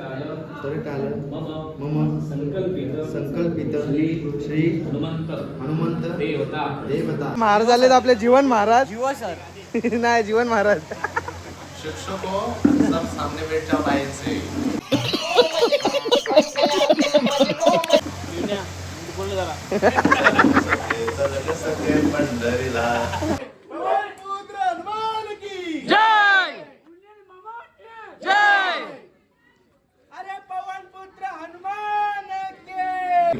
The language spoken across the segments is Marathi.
परिकाल मम मम संकल्पित संकल्पित श्री हनुमंत हनुमंत देवता देवता महाराज आले आपले जीवन महाराज. जीवा सर. नाही जीवन महाराज. शिक्षकों सब सामने बैठ लाइन से. सगळे सगळे पंढरीला.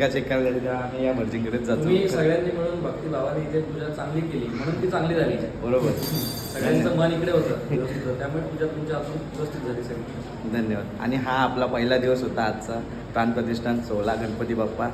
चेक करायला आम्ही या तुम्ही जातो. सगळ्यांनी मिळून भक्ती भावाने इथे पूजा चांगली केली म्हणून ती चांगली झाली. बरोबर. सगळ्यांचं मन इकडे होतं. त्यामुळे पूजा तुमच्या अजून व्यवस्थित झाली सगळी. धन्यवाद. आणि हा आपला पहिला दिवस होता आजचा. प्राणप्रतिष्ठान सोहळा गणपती बाप्पा.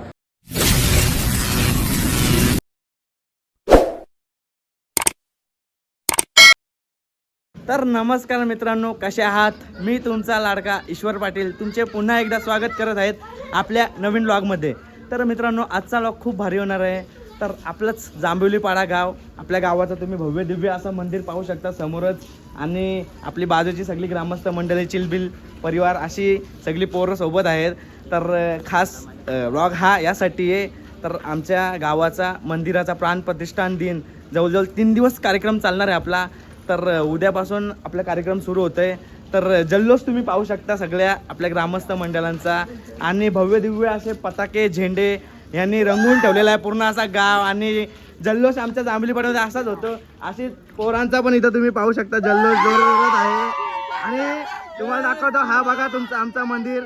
तर नमस्कार मित्रांनो कसे आहात? मी तुमचा लाडका ईश्वर पाटील. तुमचे पुन्हा एकदा स्वागत करत आहेत आपल्या नवीन लॉगमध्ये तर मित्रांनो आजचा लॉग खूप भारी होणार आहे. तर आपलंच जांभिवलीपाडा गाव आपल्या गावाचं तुम्ही भव्य दिव्य असं मंदिर पाहू शकता समोरच. आणि आपली बाजूची सगळी ग्रामस्थ मंडळी चिलबिल परिवार अशी सगळी पोरं सोबत आहेत. तर खास लॉग हा यासाठी आहे. तर आमच्या गावाचा मंदिराचा प्राणप्रतिष्ठान दिन जवळजवळ तीन दिवस कार्यक्रम चालणार आहे आपला. तर उद्यापासून आपला कार्यक्रम सुरू होतो आहे तर जल्लोष तुम्ही पाहू शकता सगळ्या आपल्या ग्रामस्थ मंडळांचा. आणि भव्य दिव्य असे पताके झेंडे यांनी रंगवून ठेवलेला आहे पूर्ण असा गाव. आणि जल्लोष आमच्या जांभलीपाड्यामध्ये असाच होतो. अशी पोरांचा पण इथं तुम्ही पाहू शकता. जल्लोष जोरात आहे. आणि तुम्हाला दाखवतो हा बघा तुमचं आमचा मंदिर.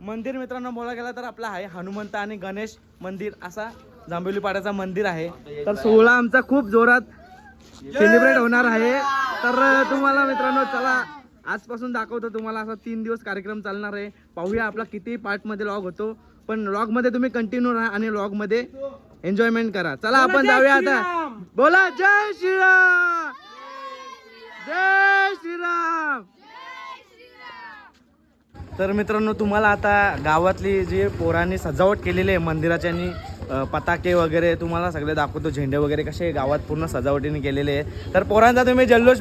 मंदिर मित्रांनो बोला गेला तर आपला आहे हनुमंत आणि गणेश मंदिर. असा जांभोलीपाड्याचा मंदिर आहे. तर सोहळा आमचा खूप जोरात सेलिब्रेट होणार आहे. तर तुम्हाला मित्रांनो चला. आजपासून दाखवतो तुम्हाला असा तीन दिवस कार्यक्रम चालणार आहे. पाहूया आपला किती पार्टमध्ये लॉग होतो. पण लॉगमध्ये तुम्ही कंटिन्यू राहा आणि लॉगमध्ये एन्जॉयमेंट करा. चला आपण जाऊया आता. बोला जय श्रीराम. जय श्रीराम. तर मित्रांनो तुम्हाला आता गावातली जी पोरांनी सजावट केलेली आहे मंदिराच्या आणि पताके वगैरे तुम्हाला सगळे दाखवतो. झेंडे वगैरे कसे गावात पूर्ण सजावटीने केलेले आहे तर पोरांचा तुम्ही जल्लोष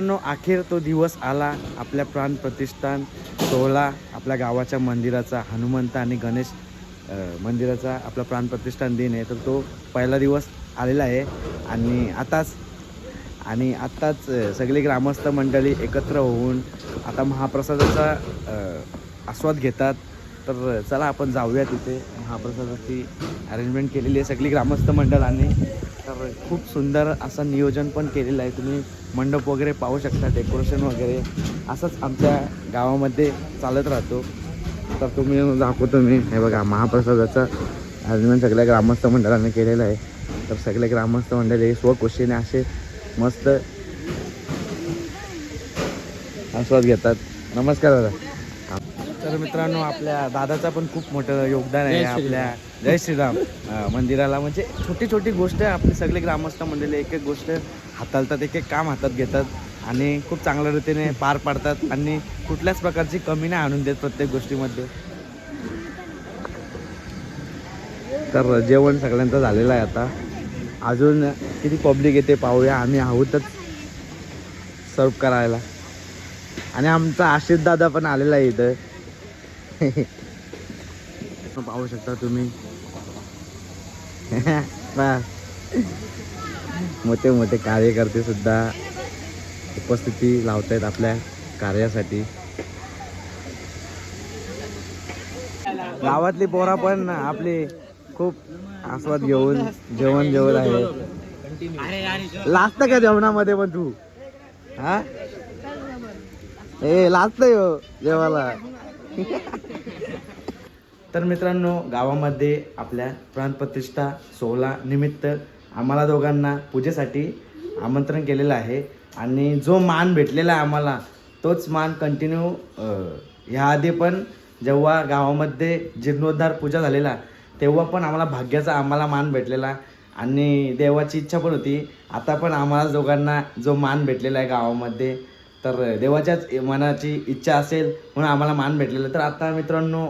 मित्रांनो अखेर तो दिवस आला. आपल्या प्राण प्रतिष्ठान सोहळा आपल्या गावाच्या मंदिराचा हनुमंत आणि गणेश मंदिराचा आपला प्राण प्रतिष्ठान दिन आहे. तर तो पहिला दिवस आलेला आहे. आणि आताच आणि आत्ताच सगळी ग्रामस्थ मंडळी एकत्र होऊन आता महाप्रसादाचा आस्वाद घेतात. तर चला आपण जाऊया तिथे महाप्रसादाची अरेंजमेंट केलेली आहे सगळी ग्रामस्थ मंडळाने. तर खूप सुंदर असं नियोजन पण केलेलं आहे. तुम्ही मंडप वगैरे पाहू शकता डेकोरेशन वगैरे. असंच आमच्या गावामध्ये चालत राहतो. तर तुम्ही दाखवतो मी हे बघा महाप्रसादाचं अरेंजमेंट सगळ्या ग्रामस्थ मंडळाने केलेलं आहे. तर सगळे ग्रामस्थ मंडळी स्वखुशीने असे मस्त आस्वाद घेतात. नमस्कार दादा. तर मित्रांनो आपल्या दादाचा पण खूप मोठं योगदान आहे आपल्या जय श्रीराम. मंदिराला. म्हणजे छोटी छोटी गोष्ट आपली सगळे ग्रामस्थ मंडळी एक एक गोष्ट हाताळतात एक एक काम हातात घेतात आणि खूप चांगल्या रीतीने पार पाडतात आणि कुठल्याच प्रकारची कमी नाही आणून देत प्रत्येक गोष्टीमध्ये. तर जेवण सगळ्यांचं झालेलं आहे आता. अजून किती पब्लिक येते पाहूया. आम्ही आहोतच सर्व करायला. आणि आमचा आशिष दादा पण आलेला आहे इथं. पाहू शकता तुम्ही. मोठे मोठे कार्यकर्ते सुद्धा उपस्थिती लावत आहेत आपल्या कार्यासाठी. गावातली पोरा पण आपली खूप आस्वाद घेऊन जेवण जेवण आहे. लाजत का जेवणामध्ये पण तू? हा? ए लाजत हो जेवायला. तर मित्रांनो गावामध्ये आपल्या प्राणप्रतिष्ठा सोहळा निमित्त आम्हाला दोघांना पूजेसाठी आमंत्रण केलेलं आहे. आणि जो मान भेटलेला आहे आम्हाला तोच मान कंटिन्यू ह्याआधी पण जेव्हा गावामध्ये जीर्णोद्धार पूजा झालेला तेव्हा पण आम्हाला भाग्याचा आम्हाला मान भेटलेला. आणि देवाची इच्छा पण होती. आता पण आम्हाला दोघांना जो मान भेटलेला आहे गावामध्ये तर देवाच्याच मनाची इच्छा असेल म्हणून आम्हाला मान भेटलेलं तर आता मित्रांनो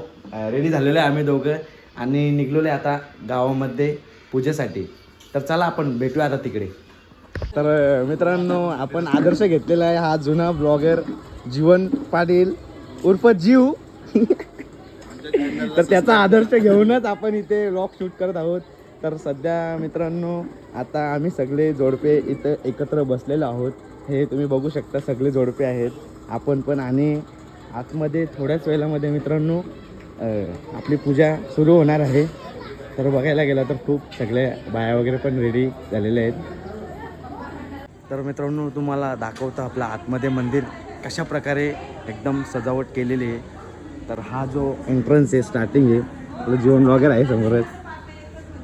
रेडी झालेलो आहे आम्ही दोघं आणि निघलेलो आहे आता गावामध्ये पूजेसाठी. तर चला आपण भेटूया आता तिकडे. तर मित्रांनो आपण आदर्श घेतलेला आहे. हा जुना ब्लॉगर जीवन पाटील उर्फ जीव. तर त्याचा आदर्श घेऊनच आपण इथे व्लॉग शूट करत आहोत. तर सध्या मित्रांनो आता आम्ही सगळे जोडपे इथं एकत्र बसलेलो आहोत. हे तुम्ही बघू शकता सगळे जोडपे आहेत. आपण पण आणि आतमध्ये थोड्याच वेळामध्ये मित्रांनो आपली पूजा सुरू होणार आहे. तर बघायला गेला तर खूप सगळे बाया वगैरे पण रेडी झालेले आहेत. तर मित्रांनो तुम्हाला दाखवतं आपला आतमध्ये मंदिर कशा प्रकारे एकदम सजावट केलेली आहे. तर हा जो एंट्रन्स आहे स्टार्टिंग आहे आपलं जीवन वगैरे आहे समोरच.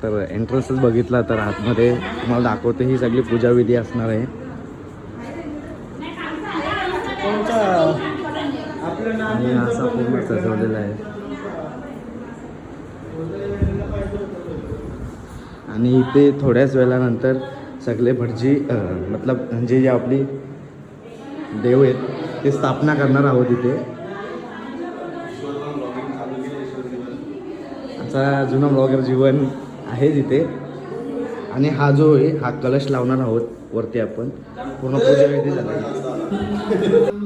तर एंट्रन्सच बघितला तर आतमध्ये तुम्हाला दाखवतं ही सगळी पूजाविधी असणार आहे आणि असा पूर्ण सजवलेला आहे आणि इथे थोड्याच वेळानंतर सगळे भटजी मतलब म्हणजे जे आपली देव आहेत ते स्थापना करणार आहोत इथे. असा जुना ब्लॉगर जीवन आहे तिथे. आणि हा जो आहे हा कलश लावणार आहोत वरती आपण. पूर्ण पूजाविधी झाला.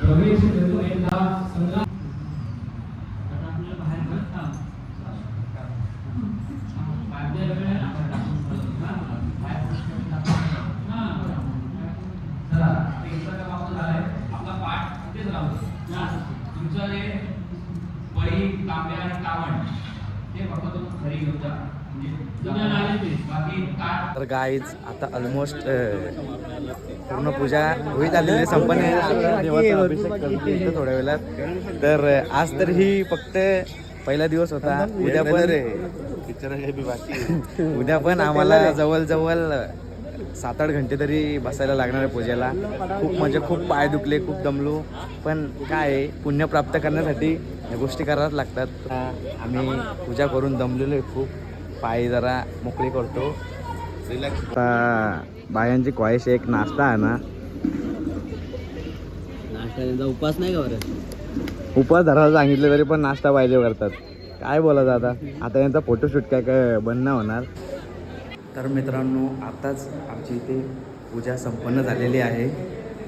प्रवेश आपला पाठ तिथेच राहतो तुमचं जे पळी तांब्या आणि कावण ते फक्त तुम्ही घरी घेऊन जा तुझ्या म्हणजे नावाने. बाकी ताट तर गाईज आता ऑलमोस्ट पूर्ण पूजा होईत आलेली संपन्न आहे. देवाचा अभिषेक करतो इथं थोड्या वेळात. तर आज तर ही फक्त पहिला दिवस होता. उद्या पण उद्या पण आम्हाला जवळजवळ सात आठ घंटे तरी बसायला लागणार आहे पूजेला. खूप म्हणजे खूप पाय दुखले खूप दमलो. पण काय आहे, पुण्य प्राप्त करण्यासाठी या गोष्टी कराव्याच लागतात. आम्ही पूजा करून दमलेलो आहे खूप. पाय जरा मोकळी करतो. आता बायांची ख्वाहिश एक नाश्ता आहे ना. नाश्ता त्यांचा उपास नाही का बरं? उपवास धरायला सांगितले तरी पण नाश्ता पाहिजे करतात. काय बोला दादा आता यांचा फोटोशूट काय काय बंद नाही होणार. तर मित्रांनो आताच आमची इथे पूजा संपन्न झालेली आहे.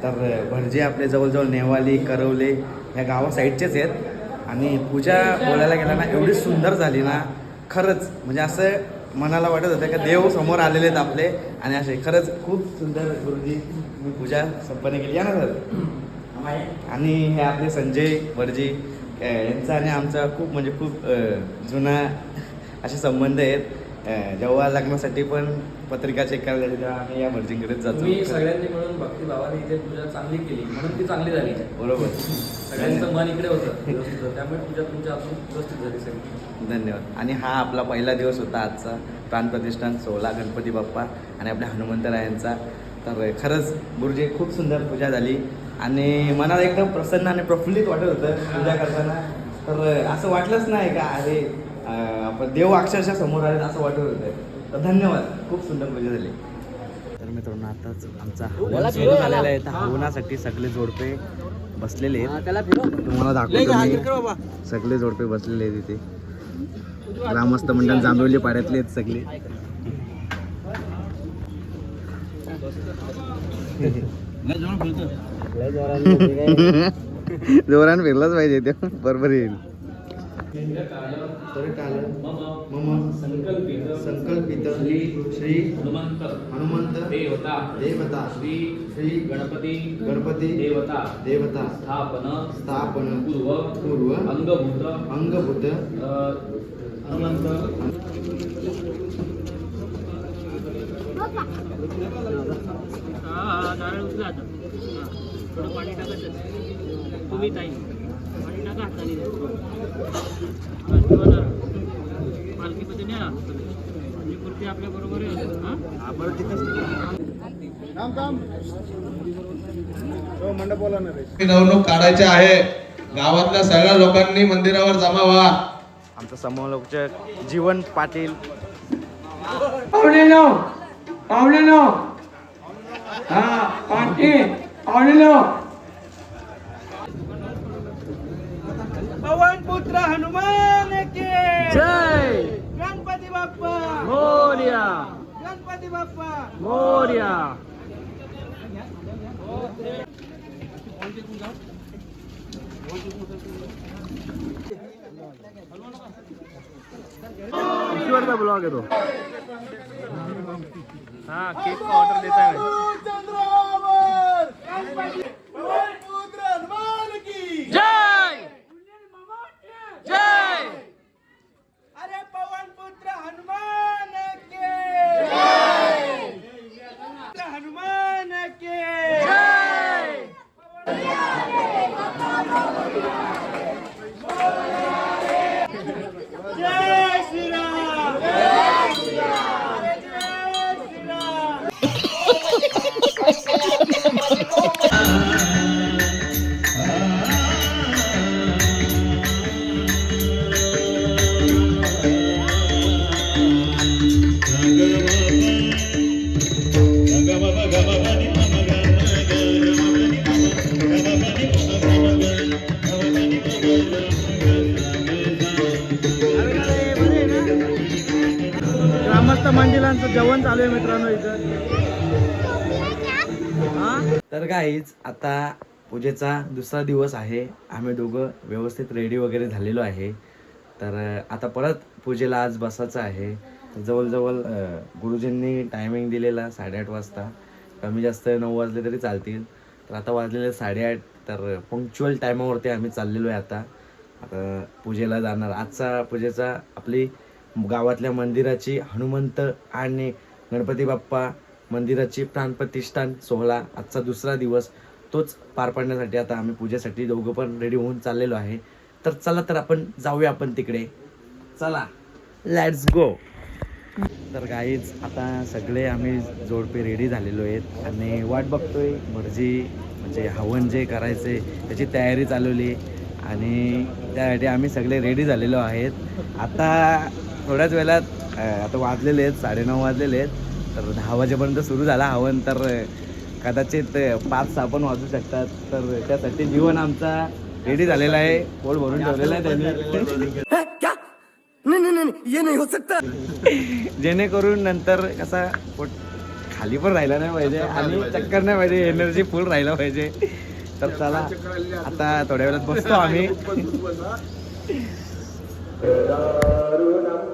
तर भटजे आपले जवळजवळ नेवाली करवले या गावा साईडचेच आहेत. आणि पूजा बोलायला गेला ना एवढी सुंदर झाली ना खरंच म्हणजे असं मनाला वाटत होतं का देव समोर आलेले आहेत आपले आणि असे खरंच खूप सुंदर गुरुजी मी पूजा संपन्न केली. या ना सर? आणि हे आपले संजय वरजी यांचा आणि आमचा खूप म्हणजे खूप जुना असे संबंध आहेत. जेव्हा लग्नासाठी पण पत्रिका चेक करायला तेव्हा आम्ही या भटजींकडेच जातो. सगळ्यांनी मिळून भक्ती भावाने इथे पूजा चांगली केली म्हणून ती चांगली झाली. बरोबर. सगळ्यांचं मन इकडे होतं. त्यामुळे पूजा तुमच्या हातून व्यवस्थित झाली सगळी. धन्यवाद. आणि हा आपला पहिला दिवस होता आजचा. प्राणप्रतिष्ठान सोहळा गणपती बाप्पा आणि आपल्या हनुमंतरायांचा तर खरंच गुरुजी खूप सुंदर पूजा झाली. आणि मनाला एकदम प्रसन्न आणि प्रफुल्लित वाटत होतं पूजा करताना. तर असं वाटलंच नाही का अरे आपण देव अक्षरशः समोर आले असं वाटत होतं. तर धन्यवाद. खूप सुंदर पूजा झाली. तर मित्रांनो आताच आमचा हवन सुरू झालेला आहे. तर हवनासाठी सगळे जोडपे बसलेले आहेत. तुम्हाला दाखवतो. सगळे जोडपे बसलेले आहेत इथे. ग्रामस्थ मंडळ जांभवली पाड्यातले आहेत सगळे. जोरान फिरलाच पाहिजे ते. बरोबर येईल. संकल्पित संकल्पित श्री श्री हनुमंत हनुमंत देवता देवता श्री श्री गणपती गणपती देवता देवता स्थापन स्थापन पूर्व पूर्व अंगभूत अंगभूत हनुमंत. तुम्ही ताई. पालखीमध्ये न्या ही मूर्ती आपल्या बरोबर आहे मिरवणूक काढायची आहे. गावातल्या सगळ्या लोकांनी मंदिरावर जमा व्हा. आमचा समोरचं जीवन पाटील. पावलेलो पावलेलो हा पाटील पावलेलो पवन पुत्र हनुमान के जय गणपती बाप्पा मोर्या गणपती बाप्पा मोर्या ईश्वरचा ब्लॉग येतो हा केक का ऑर्डर देता है आहे मित्रांनो इथं. तर काहीच आता पूजेचा दुसरा दिवस आहे. आम्ही दोघं व्यवस्थित रेडी वगैरे झालेलो आहे. तर आता परत पूजेला आज बसायचं आहे. जवळजवळ गुरुजींनी टायमिंग दिलेला साडेआठ वाजता. कमी जास्त नऊ वाजले तरी चालतील. तर आता वाजलेले साडेआठ. तर पंक्च्युअल टायमावरती आम्ही चाललेलो आहे आता. आता पूजेला जाणार. आजचा पूजेचा आपली गावातल्या मंदिराची हनुमंत आणि गणपती बाप्पा मंदिराची प्राणप्रतिष्ठान सोहळा आजचा दुसरा दिवस तोच पार पाडण्यासाठी आता आम्ही पूजेसाठी दोघं पण रेडी होऊन चाललेलो आहे. तर चला तर आपण जाऊया आपण तिकडे. चला. लॅट्स गो तर काहीच आता सगळे आम्ही जोडपे रेडी झालेलो आहेत आणि वाट बघतोय. भरजी म्हणजे हवन जे करायचे त्याची तयारी चालवली आणि त्यासाठी आम्ही सगळे रेडी झालेलो आहेत. आता थोड्याच वेळात आता वाजलेले आहेत साडेनऊ वाजलेले आहेत तर दहा वाजेपर्यंत सुरू झाला हवन तर कदाचित पाच सहा पण वाजू शकतात. तर त्यासाठी जीवन आमचा रेडी झालेला आहे. पोट भरून ठेवलेला आहे त्यांनी. जेणेकरून नंतर कसा पोट खाली पण राहिला नाही पाहिजे आणि चक्कर नाही पाहिजे एनर्जी फुल राहिला पाहिजे. तर चला आता थोड्या वेळात बसतो आम्ही.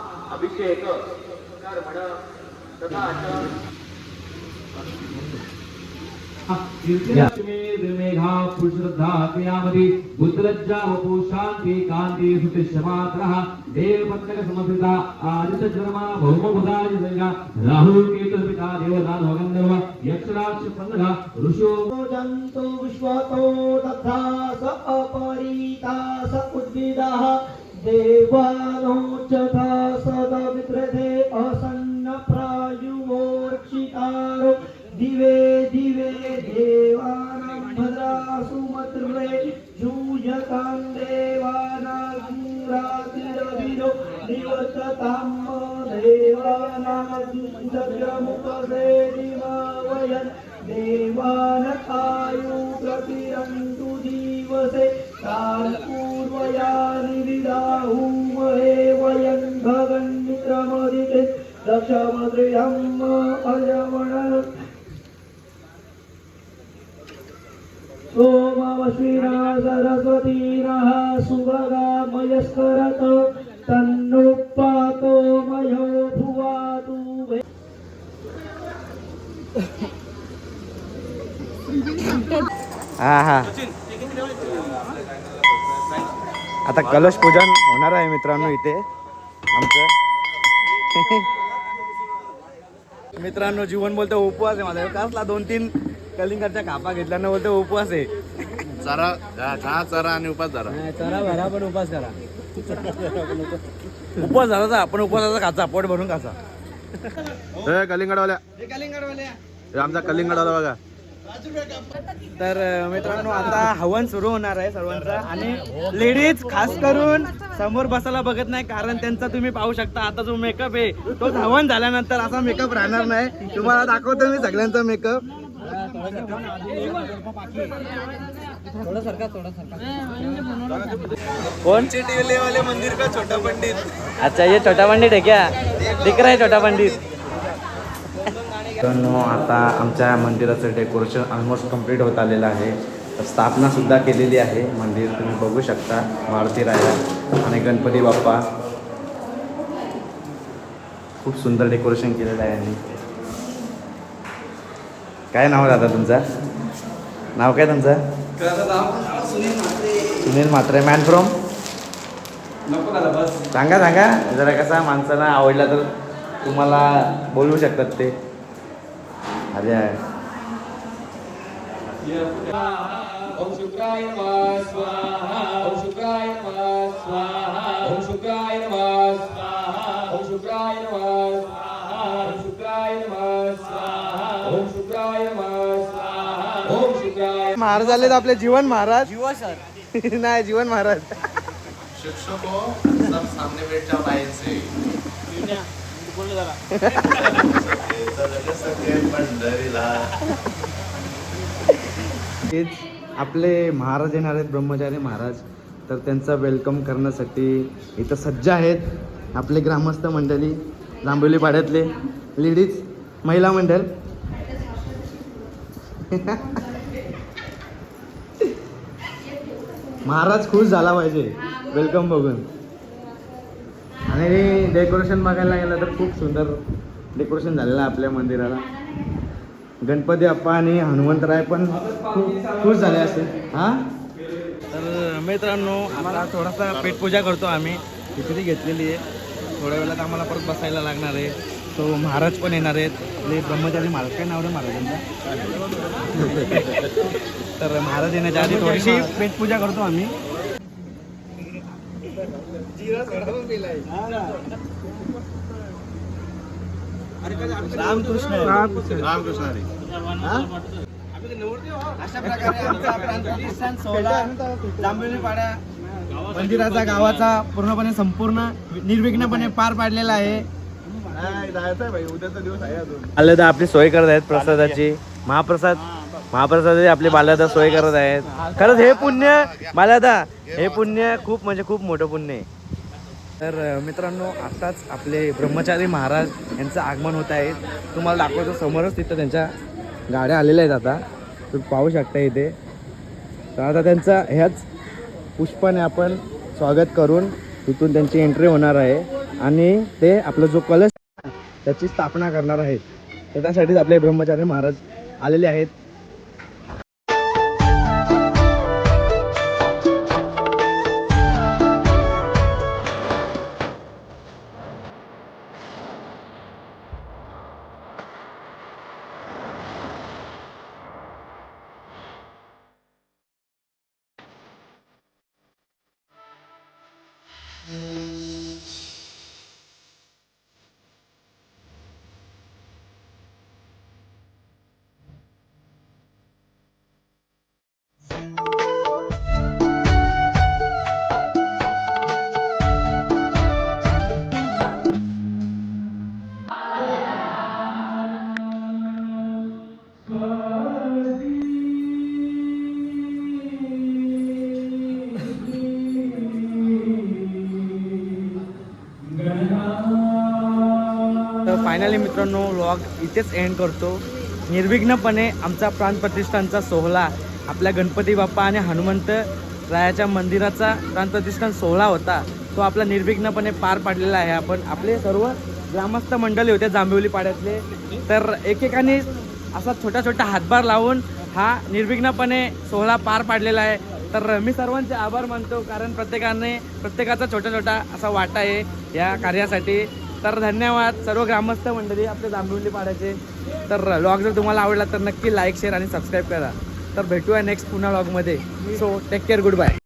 अभिषेक कर्मण तथा च लक्ष्मी निर्मेघा पुरुषश्रद्धा क्रियामती बुद्धलज्जा वपु शांति कांति सुतिशमात्रः देवपत्नक समर्पिता आदित्य जन्मा भौमभुता जगा राहु केतु पिता देवदान गंधर्व यक्षराक्ष पंदगा ऋषो जन्तु विश्वतो तथा स अपरीता स उद्भिदः देवानो सदा सदविद्रथे असन्न प्रायुमोर्क्षितारो दिवे दिवे देवानां भद्रासु मत्रे पूजतां देवानागिरातिरविदो निवर्ततां देवानागिन्द्रमुपसेदिमावयन् देवानकायु प्रतिरन्तु दिवसे तान् पूर्वयानि विदाहुमहे वयं भगन्मित्रमदिते दशमद्रियम् अयमणन् सोमवश्विना सरस्वतीनः सुभगामयस्करत तन्नो पातो मयो भुवातु हा हा आता कलश पूजन होणार आहे मित्रांनो इथे. आमचं. मित्रांनो जीवन बोलतो उपवास आहे माझा. कसला दोन तीन कलिंगडच्या कापा घेतल्यानं बोलतो उपवास आहे. चरा चहा चरा आणि उपास चला भरा पण उपवास करा. उपवास झाला आपण उपवासाचा खाचा पोट भरून खाचा. कलिंगडवाल्या. आमचा कलिंगडवाला बघा. तर मित्रांनो आता हवन सुरू होणार आहे सर्वांचा. आणि लेडीज खास करून समोर बसायला बघत नाही कारण त्यांचा तुम्ही पाहू शकता आता जो मेकअप आहे तोच हवन झाल्यानंतर असा मेकअप राहणार नाही. तुम्हाला दाखवतो मी सगळ्यांचा मेकअप कौन वाले मंदिर का छोटा पंडित? अच्छा ये छोटा पंडित आहे क्या? दिख रहा है छोटा पंडित? मित्रांनो आता आमच्या मंदिराचं डेकोरेशन ऑलमोस्ट कंप्लीट होत आलेलं आहे. तर स्थापना सुद्धा केलेली आहे. मंदिर तुम्ही बघू शकता मारुती राया आणि गणपती बाप्पा. खूप सुंदर डेकोरेशन केलेलं आहे यांनी. काय नाव दादा तुमचं? नाव काय तुमचं? सुनील म्हात्रे. मॅन फ्रॉम सांगा सांगा. जरा कसा माणसाला आवडला तर तुम्हाला बोलवू शकतात ते. अरे ओम शुक्राय नमः स्वाहा ओम शुक्राय नमः स्वाहा ओम शुक्राय नमः स्वाहा ओम शुक्राय नमः स्वाहा ओम शुक्राय नमः स्वाहा ओम शुक्राय नमः स्वाहा ओम शुक्राय महाराज आले तर आपले जीवन महाराज. जीवा सर. नाही जीवन महाराज. शिक्षको सब सामने बैठ जाओ लाइन से तेच आपले महाराज येणार आहेत ब्रह्मचारी महाराज. तर त्यांचा वेलकम करण्यासाठी इथं सज्ज आहेत आपले ग्रामस्थ मंडळी जांभोली पाड्यातले लेडीज महिला मंडळ. महाराज खुश झाला पाहिजे वेलकम बघून. आणि डेकोरेशन बघायला गेलं तर खूप सुंदर डेकोरेशन झालेलं आहे आपल्या मंदिराला. गणपती बाप्पा आणि हनुमंतराय पण खूप खुश झाले असते हां? तर मित्रांनो आम्हाला थोडासा पेटपूजा करतो आम्ही. खिचडी घेतलेली आहे? थोड्या वेळात आम्हाला परत बसायला लागणार आहे. तो महाराज पण येणार आहेत. आपले ब्रह्मचारी महाराज काय नाव रे महाराजांचा तर महाराज येण्याच्या आधी थोडीशी पेटपूजा करतो आम्ही. रामकृष्ण. रामकृष्ण. हरी. अशा प्रकारे आमचा सोहळा मंदिराचा गावाचा पूर्णपणे संपूर्ण निर्विघ्नपणे पार पाडलेला आहे. आलं तर आपली सोय करत आहेत प्रसादाची. महाप्रसाद महाप्रसादाची आपली बालादा सोय करत आहेत. खरंच हे पुण्य बालादा हे पुण्य खूप म्हणजे खूप मोठं पुण्य आहे. तर मित्रांनो आत्ताच आपले ब्रह्मचारी महाराज यांचं आगमन होत आहे. तुम्हाला दाखवतो समोरच तिथं त्यांच्या गाड्या आलेल्या आहेत आता. तुम्ही पाहू शकता इथे. तर आता त्यांचा ह्याच पुष्पाने आपण स्वागत करून तिथून त्यांची एंट्री होणार आहे. आणि ते आपला जो कलश त्याची स्थापना करणार आहेत. तर त्यासाठीच आपले ब्रह्मचारी महाराज आलेले आहेत. फायनली मित्रांनो व्लॉग इथेच एंड करतो. निर्विघ्नपणे आमचा प्राणप्रतिष्ठानचा सोहळा आपल्या गणपती बाप्पा आणि हनुमंत रायाच्या मंदिराचा प्राणप्रतिष्ठान सोहळा होता. तो आपला निर्विघ्नपणे पार पाडलेला आहे. आपण आपले सर्व ग्रामस्थ मंडळी होते जांभिवली पाड्यातले तर एकेकाने असा छोटा छोटा हातभार लावून हा निर्विघ्नपणे सोहळा पार पाडलेला आहे. तर मी सर्वांचे आभार मानतो कारण प्रत्येकाने प्रत्येकाचा छोटा छोटा असा वाटा आहे या कार्यासाठी. तर धन्यवाद सर्व ग्रामस्थ मंडळी आपले जांभिवली पाड्याचे तर लॉग जर तुम्हाला आवडला तर नक्की लाईक शेअर आणि सबस्क्राईब करा. तर भेटूया नेक्स्ट पुन्हा लॉगमध्ये so take care good bye